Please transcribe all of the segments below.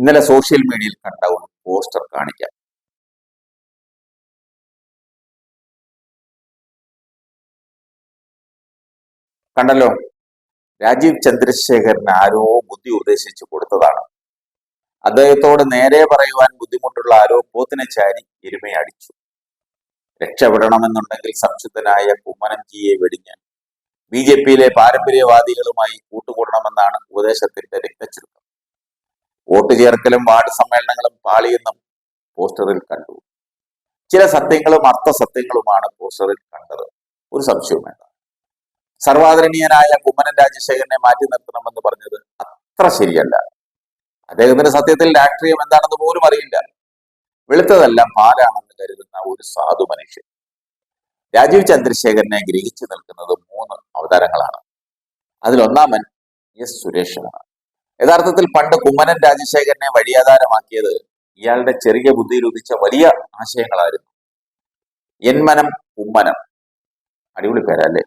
ഇന്നലെ സോഷ്യൽ മീഡിയയിൽ കണ്ട ഒരു പോസ്റ്റർ കാണിക്കാം. കണ്ടല്ലോ? രാജീവ് ചന്ദ്രശേഖരന് ആരോ ബുദ്ധി ഉപദേശിച്ചു കൊടുത്തതാണ്. അദ്ദേഹത്തോട് നേരെ പറയുവാൻ ബുദ്ധിമുട്ടുള്ള ആരോ പോത്തിനെ ചാരി എരുമയെ അടിച്ചു രക്ഷപ്പെടണമെന്നുണ്ടെങ്കിൽ സംശുദ്ധനായ കുമ്മനംജിയെ വെടിഞ്ഞ് ബി ജെ പിയിലെ പാരമ്പര്യവാദികളുമായി കൂട്ടുകൂടണമെന്നാണ് ഉപദേശത്തിന്റെ രക്തചുരുക്കം വോട്ട് ചേർക്കലും വാർഡ് സമ്മേളനങ്ങളും പാളിയെന്നും പോസ്റ്ററിൽ കണ്ടു. ചില സത്യങ്ങളും അർത്ഥസത്യങ്ങളുമാണ് പോസ്റ്ററിൽ കണ്ടത്. ഒരു സംശയവും വേണ്ട. സർവാദരണീയനായ കുമ്മനം രാജശേഖരനെ മാറ്റി നിർത്തണമെന്ന് പറഞ്ഞത് അത്ര ശരിയല്ല. അദ്ദേഹത്തിന്റെ സത്യത്തിൽ രാഷ്ട്രീയം എന്താണെന്ന് പോലും അറിയില്ല. വെളുത്തതെല്ലാം പാലാണെന്ന് കരുതുന്ന ഒരു സാധു മനുഷ്യൻ. രാജീവ് ചന്ദ്രശേഖരനെ ഗ്രഹിച്ചു നിൽക്കുന്നത് മൂന്ന് അവതാരങ്ങളാണ്. അതിലൊന്നാമൻ എസ് സുരേഷനാണ് യഥാർത്ഥത്തിൽ പണ്ട് കുമ്മനൻ രാജശേഖരനെ വഴിയാധാരമാക്കിയത് ഇയാളുടെ ചെറിയ ബുദ്ധി ഉദിച്ച വലിയ ആശയങ്ങളായിരുന്നു. എന്മനം കുമ്മനം. അടിപൊളി പേരല്ലേ?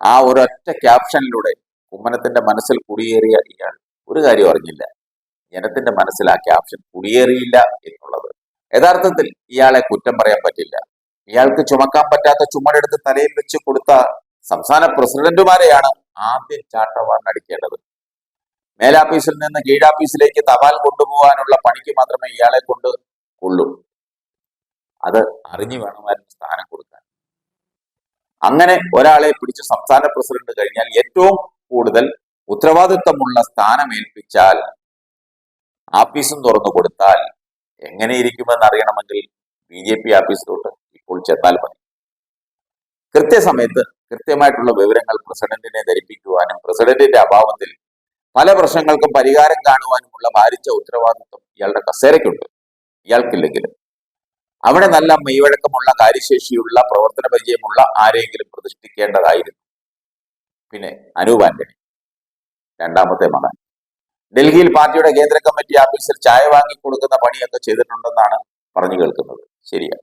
ആ ഒരൊറ്റ ക്യാപ്ഷനിലൂടെ കുമ്മനത്തിന്റെ മനസ്സിൽ കുടിയേറിയ ഇയാൾ ഒരു കാര്യം അറിഞ്ഞില്ല. ജനത്തിന്റെ മനസ്സിൽ ആ ക്യാപ്ഷൻ കുടിയേറിയില്ല എന്നുള്ളത്. യഥാർത്ഥത്തിൽ ഇയാളെ കുറ്റം പറയാൻ പറ്റില്ല. ഇയാൾക്ക് ചുമക്കാൻ പറ്റാത്ത ചുമടെടുത്ത് തലയിൽ വെച്ച് കൊടുത്ത സംസ്ഥാന പ്രസിഡന്റുമാരെയാണ് ആദ്യം ചാട്ടവാറിന് മേലാഫീസിൽ നിന്ന് കീഴാഫീസിലേക്ക് തപാൽ കൊണ്ടുപോകാനുള്ള പണിക്ക് മാത്രമേ ഇയാളെ കൊണ്ട് ഉള്ളൂ അത് അറിഞ്ഞു വേണമായിരുന്നു സ്ഥാനം കൊടുക്കാൻ. അങ്ങനെ ഒരാളെ പിടിച്ച് സംസ്ഥാന പ്രസിഡന്റ് കഴിഞ്ഞാൽ ഏറ്റവും കൂടുതൽ ഉത്തരവാദിത്വമുള്ള സ്ഥാനം ഏൽപ്പിച്ചാൽ ആഫീസും തുറന്നു കൊടുത്താൽ എങ്ങനെ ഇരിക്കുമെന്ന് അറിയണമെങ്കിൽ ബി ജെ പി ആഫീസിലോട്ട് ഇപ്പോൾ ചെന്നാൽ മതി. കൃത്യസമയത്ത് കൃത്യമായിട്ടുള്ള വിവരങ്ങൾ പ്രസിഡന്റിനെ ധരിപ്പിക്കുവാനും പ്രസിഡന്റിന്റെ അഭാവത്തിൽ പല പ്രശ്നങ്ങൾക്കും പരിഹാരം കാണുവാനുമുള്ള ഭാരിച്ച ഉത്തരവാദിത്വം ഇയാളുടെ കസേരയ്ക്കുണ്ട്. ഇയാൾക്കില്ലെങ്കിലും അവിടെ നല്ല മെയ്വഴക്കമുള്ള കാര്യശേഷിയുള്ള പ്രവർത്തന പരിചയമുള്ള ആരെങ്കിലും പ്രതിഷ്ഠിക്കേണ്ടതായിരുന്നു. പിന്നെ അനൂപ് ആന്റണി രണ്ടാമത്തെ മകൻ. ഡൽഹിയിൽ പാർട്ടിയുടെ കേന്ദ്ര കമ്മിറ്റി ഓഫീസിൽ ചായ വാങ്ങി കൊടുക്കുന്ന പണിയൊക്കെ ചെയ്തിട്ടുണ്ടെന്നാണ് പറഞ്ഞു കേൾക്കുന്നത്. ശരിയാ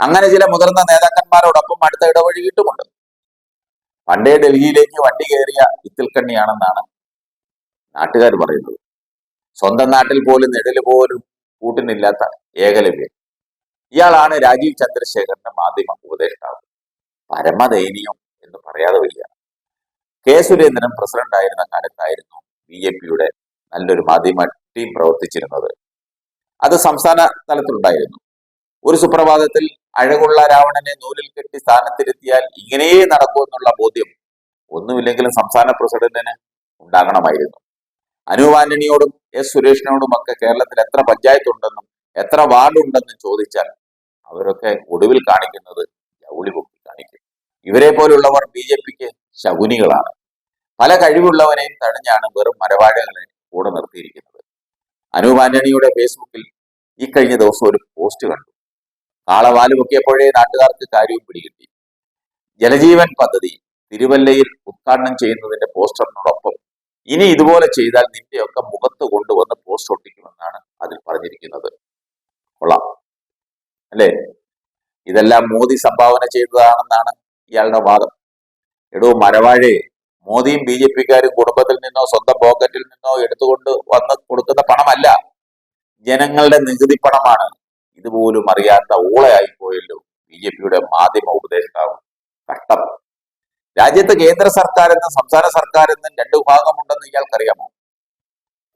അങ്ങനെ ചില മുതിർന്ന നേതാക്കന്മാരോടൊപ്പം അടുത്ത ഇടവഴി കിട്ടുമുണ്ട് പണ്ടേ ഡൽഹിയിലേക്ക് വണ്ടി കയറിയ ഇത്തിൽക്കണ്ണിയാണെന്നാണ് നാട്ടുകാർ പറയുന്നത്. സ്വന്തം നാട്ടിൽ പോലും നെടൽ പോലും കൂട്ടിനില്ലാത്ത ഏകലവ്യൻ. ഇയാളാണ് രാജീവ് ചന്ദ്രശേഖരന്റെ മാധ്യമ ഉപദേഷ്ടാവ്. പരമദയനീയം എന്ന് പറയാതെ വയ്യ. കെ സുരേന്ദ്രൻ പ്രസിഡന്റ് ആയിരുന്ന കാലത്തായിരുന്നു ബി ജെ പിയുടെ നല്ലൊരു മാധ്യമ ടീം പ്രവർത്തിച്ചിരുന്നത്. അത് സംസ്ഥാന തലത്തിലുണ്ടായിരുന്നു. ഒരു സുപ്രഭാതത്തിൽ അഴകുള്ള രാവണനെ നൂലിൽ കെട്ടി സ്ഥാനത്തിരുത്തിയാൽ ഇങ്ങനെയേ നടക്കൂ എന്നുള്ള ബോധ്യം ഒന്നുമില്ലെങ്കിലും സംസ്ഥാന പ്രസിഡന്റിന് ഉണ്ടാകണമായിരുന്നു. അനൂപ് ആന്റണിയോടും എസ് സുരേഷിനോടും ഒക്കെ കേരളത്തിൽ എത്ര പഞ്ചായത്ത് ഉണ്ടെന്നും എത്ര വാർഡ് ഉണ്ടെന്നും ചോദിച്ചാൽ അവരൊക്കെ ഒടുവിൽ കാണിക്കുന്നത് ജൗളി പൊക്കി കാണിക്കും. ഇവരെ പോലുള്ളവർ ബി ജെ പിക്ക് ശകുനികളാണ്. പല കഴിവുള്ളവരെയും തടഞ്ഞാണ് വെറും മരവാഴകളെ കൂടെ നിർത്തിയിരിക്കുന്നത്. അനൂപ് ആന്റണിയുടെ ഫേസ്ബുക്കിൽ ഈ കഴിഞ്ഞ ദിവസം ഒരു പോസ്റ്റ് കണ്ടു. കാളവാൽ പൊക്കിയപ്പോഴേ നാട്ടുകാർക്ക് കാര്യവും പിടികിട്ടി. ജലജീവൻ പദ്ധതി തിരുവല്ലയിൽ ഉദ്ഘാടനം ചെയ്യുന്നതിന്റെ പോസ്റ്ററിനോടൊപ്പം ഇനി ഇതുപോലെ ചെയ്താൽ നിന്റെയൊക്കെ മുഖത്ത് കൊണ്ടുവന്ന് പോസ്റ്റ് ഒട്ടിക്കുമെന്നാണ് അതിൽ പറഞ്ഞിരിക്കുന്നത്. കൊള്ളാം. അല്ലേ? ഇതെല്ലാം മോദി സംഭാവന ചെയ്തതാണെന്നാണ് ഇയാളുടെ വാദം. എടോ മരവാഴെ മോദിയും ബി ജെ പിക്കാരും കുടുംബത്തിൽ നിന്നോ സ്വന്തം പോക്കറ്റിൽ നിന്നോ എടുത്തുകൊണ്ട് വന്ന് കൊടുക്കുന്ന പണമല്ല. ജനങ്ങളുടെ നികുതി പണമാണ്. ഇതുപോലും അറിയാത്ത ഊളയായി പോയല്ലോ ബി ജെ പിയുടെ മാധ്യമ ഉപദേഷ്ടാവ്. രാജ്യത്ത് കേന്ദ്ര സർക്കാർ എന്നും സംസ്ഥാന സർക്കാർ എന്നും രണ്ട് വിഭാഗമുണ്ടെന്ന് ഇയാൾക്കറിയാമോ?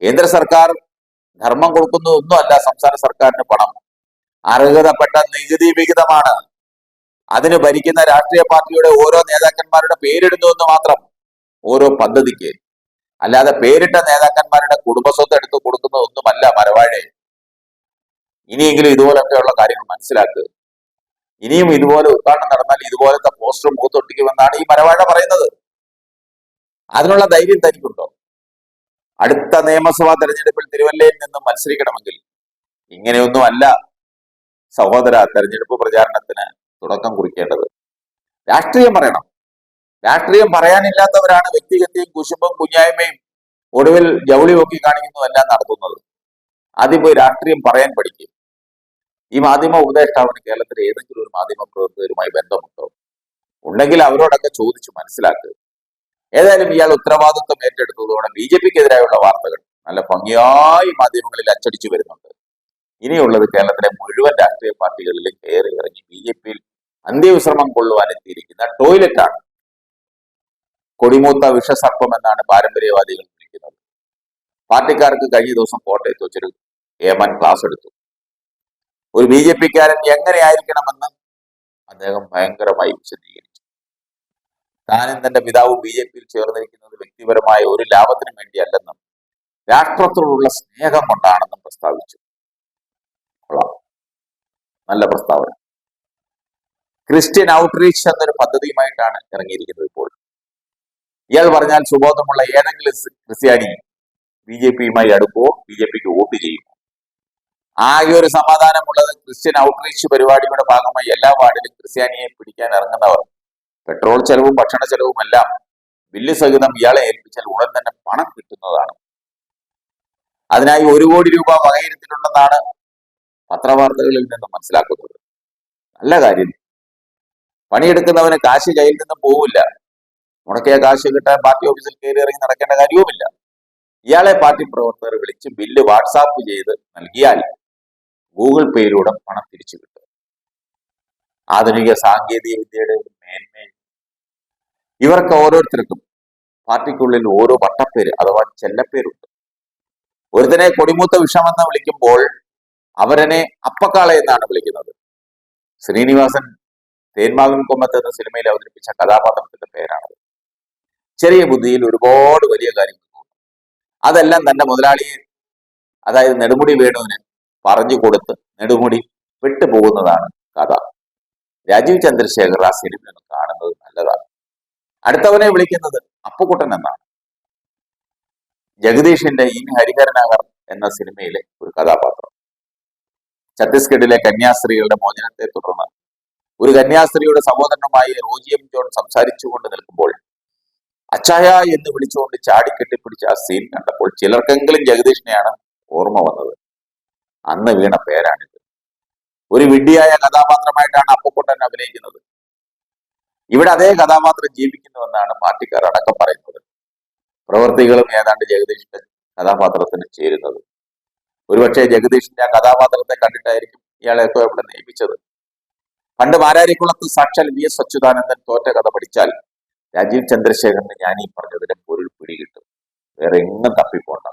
കേന്ദ്ര സർക്കാർ ധർമ്മം കൊടുക്കുന്നതൊന്നുമല്ല സംസ്ഥാന സർക്കാരിന് പണം. അർഹതപ്പെട്ട നികുതി വിഹിതമാണ്. അതിന് ഭരിക്കുന്ന രാഷ്ട്രീയ പാർട്ടിയുടെ ഓരോ നേതാക്കന്മാരുടെ പേരിടുന്നു എന്ന് മാത്രം ഓരോ പദ്ധതിക്ക്. അല്ലാതെ പേരിട്ട നേതാക്കന്മാരുടെ കുടുംബസ്വത്ത് എടുത്ത് കൊടുക്കുന്നതൊന്നുമല്ല മരവാഴെ. ഇനിയെങ്കിലും ഇതുപോലൊക്കെയുള്ള കാര്യങ്ങൾ മനസ്സിലാക്കുക ഇനിയും ഇതുപോലെ ഉദ്ഘാടനം നടന്നാൽ ഇതുപോലത്തെ പോസ്റ്റർ മുഖത്തൊട്ടിക്കുമെന്നാണ് ഈ മരവാഴ പറയുന്നത്. അതിനുള്ള ധൈര്യം തനിക്കുണ്ടോ? അടുത്ത നിയമസഭാ തെരഞ്ഞെടുപ്പിൽ തിരുവല്ലയിൽ നിന്ന് മത്സരിക്കണമെങ്കിൽ ഇങ്ങനെയൊന്നും അല്ല സഹോദര തെരഞ്ഞെടുപ്പ് പ്രചാരണത്തിന് തുടക്കം കുറിക്കേണ്ടത്. രാഷ്ട്രീയം പറയണം. രാഷ്ട്രീയം പറയാനില്ലാത്തവരാണ് വ്യക്തിഗതയും കുശുമ്പും കുഞ്ഞായ്മയും ഒടുവിൽ ജൗളി നോക്കി കാണിക്കുന്നതെല്ലാം നടത്തുന്നത്. ആദ്യം പോയി രാഷ്ട്രീയം പറയാൻ പഠിക്കും. ഈ മാധ്യമ ഉപദേഷ്ടാവിന് കേരളത്തിലെ ഏതെങ്കിലും ഒരു മാധ്യമ പ്രവർത്തകരുമായി ബന്ധമുണ്ടോ? ഉണ്ടെങ്കിൽ അവരോടൊക്കെ ചോദിച്ചു മനസ്സിലാക്കുക ഏതായാലും ഇയാൾ ഉത്തരവാദിത്വം ഏറ്റെടുത്തതോടെ ബി ജെ പിക്കെതിരായുള്ള വാർത്തകൾ നല്ല ഭംഗിയായി മാധ്യമങ്ങളിൽ അച്ചടിച്ചു വരുന്നുണ്ട്. ഇനിയുള്ളത് കേരളത്തിലെ മുഴുവൻ രാഷ്ട്രീയ പാർട്ടികളിലും കയറി ഇറങ്ങി ബി ജെ പിയിൽ അന്ത്യവിശ്രമം കൊള്ളുവാൻ എത്തിയിരിക്കുന്ന ടോയ്ലറ്റാണ്. കൊടിമൂത്ത വിഷസർപ്പം എന്നാണ് പാരമ്പര്യവാദികൾ വിളിക്കുന്നത്. പാർട്ടിക്കാർക്ക് കഴിഞ്ഞ ദിവസം കോട്ടയത്ത് വെച്ചൊരു ഏമാൻ ക്ലാസ് എടുത്തു. ഒരു ബി ജെ പിക്കാരൻ എങ്ങനെയായിരിക്കണമെന്ന് അദ്ദേഹം ഭയങ്കരമായി വിശദീകരിച്ചു. താനും തന്റെ പിതാവും ബി ജെ പിയിൽ ചേർന്നിരിക്കുന്നത് വ്യക്തിപരമായ ഒരു ലാഭത്തിനു വേണ്ടിയല്ലെന്നും രാഷ്ട്രത്തോടുള്ള സ്നേഹം കൊണ്ടാണെന്നും പ്രസ്താവിച്ചു. നല്ല പ്രസ്താവന. ക്രിസ്ത്യൻ ഔട്ട്റീച്ച് എന്നൊരു പദ്ധതിയുമായിട്ടാണ് ഇറങ്ങിയിരിക്കുന്നത് ഇപ്പോൾ. ഇയാൾ പറഞ്ഞാൽ സുബോധമുള്ള ഏതെങ്കിലും ക്രിസ്ത്യാനി ബി ജെ പിയുമായി അടുക്കുവോ? ബി ജെ പിക്ക് വോട്ട് ചെയ്യുമോ? ആകെ ഒരു സമാധാനമുള്ളത് ക്രിസ്ത്യൻ ഔട്ട്റീച്ച് പരിപാടിയുടെ ഭാഗമായി എല്ലാ വാർഡിലും ക്രിസ്ത്യാനിയെ പിടിക്കാൻ ഇറങ്ങുന്നവർ. പെട്രോൾ ചെലവും ഭക്ഷണ ചെലവും എല്ലാം ബില്ല് സഹിതം ഇയാളെ ഏൽപ്പിച്ചാൽ ഉടൻ തന്നെ പണം കിട്ടുന്നതാണ്. അതിനായി ഒരു കോടി രൂപ വകയിരുത്തിട്ടുണ്ടെന്നാണ് പത്രവാർത്തകളിൽ നിന്ന് മനസ്സിലാക്കുന്നത്. നല്ല കാര്യം. പണിയെടുക്കുന്നവന് കാശ് കയ്യിൽ നിന്നും പോവില്ല. മുടക്കിയ കാശ് കിട്ടാൻ പാർട്ടി ഓഫീസിൽ കയറി ഇറങ്ങി നടക്കേണ്ട കാര്യവുമില്ല. ഇയാളെ പാർട്ടി പ്രവർത്തകർ വിളിച്ച് ബില്ല് വാട്സാപ്പ് ചെയ്ത് നൽകിയാൽ ഗൂഗിൾ പേയിലൂടെ പണം തിരിച്ചു കിട്ടും. ആധുനിക സാങ്കേതിക വിദ്യയുടെ ഒരു മേന്മയും. ഇവർക്ക് ഓരോരുത്തർക്കും പാർട്ടിക്കുള്ളിൽ ഓരോ വട്ടപ്പേര് അഥവാ ചെല്ലപ്പേരുണ്ട്. ഒരുത്തനെ കൊടിമൂത്ത വിഷമെന്ന് വിളിക്കുമ്പോൾ അവരനെ അപ്പക്കാള എന്നാണ് വിളിക്കുന്നത്. ശ്രീനിവാസൻ തേന്മാവിൻ കൊമ്പത്ത് എന്ന സിനിമയിൽ അവതരിപ്പിച്ച കഥാപാത്രത്തിന്റെ പേരാണത്. ചെറിയ ബുദ്ധിയിൽ ഒരുപാട് വലിയ കാര്യങ്ങൾ അതെല്ലാം തന്റെ മുതലാളിയെ അതായത് നെടുമുടി വേണുവിന് പറഞ്ഞു കൊടുത്ത് നെടുമുടി വിട്ടുപോകുന്നതാണ് കഥ. രാജീവ് ചന്ദ്രശേഖർ ആ സിനിമ കാണുന്നത് നല്ലതാണ്. അടുത്തവനെ വിളിക്കുന്നത് അപ്പുക്കുട്ടൻ എന്നാണ്. ജഗദീഷിന്റെ ഇൻ ഹരിഹരനഗർ എന്ന സിനിമയിലെ ഒരു കഥാപാത്രം. ഛത്തീസ്ഗഡിലെ കന്യാസ്ത്രീകളുടെ മോചനത്തെ തുടർന്ന് ഒരു കന്യാസ്ത്രീയുടെ സഹോദരനുമായി റോജിയം ജോൺ സംസാരിച്ചുകൊണ്ട് നിൽക്കുമ്പോൾ അച്ചായ എന്ന് വിളിച്ചുകൊണ്ട് ചാടി കെട്ടിപ്പിടിച്ച ആ സീൻ കണ്ടപ്പോൾ ചിലർക്കെങ്കിലും ജഗദീഷിനെയാണ് ഓർമ്മ വന്നത്. അന്ന് വീണ പേരാണിത്. ഒരു വിഡ്ഢിയായ കഥാപാത്രമായിട്ടാണ് അപ്പുക്കുട്ടൻ അഭിനയിക്കുന്നത്. ഇവിടെ അതേ കഥാപാത്രം ജീവിക്കുന്നുവെന്നാണ് പാർട്ടിക്കാർ അടക്കം പറയുന്നത്. പ്രവൃത്തികളും ഏതാണ്ട് ജഗദീഷിന്റെ കഥാപാത്രത്തിന് ചേരുന്നത്. ഒരുപക്ഷെ ജഗദീഷിന്റെ ആ കഥാപാത്രത്തെ കണ്ടിട്ടായിരിക്കും ഇയാളെയൊക്കെ ഇവിടെ നിയമിച്ചത്. പണ്ട് മാരാരിക്കുളത്ത് സാക്ഷാൽ വി എസ് അച്യുതാനന്ദൻ തോറ്റ കഥ പഠിച്ചാൽ രാജീവ് ചന്ദ്രശേഖരന് ഞാൻ ഈ പറഞ്ഞതിന്റെ പൊരുൾ പിടികിട്ടും. വേറെ എങ്ങും തപ്പിപ്പോണ്ട.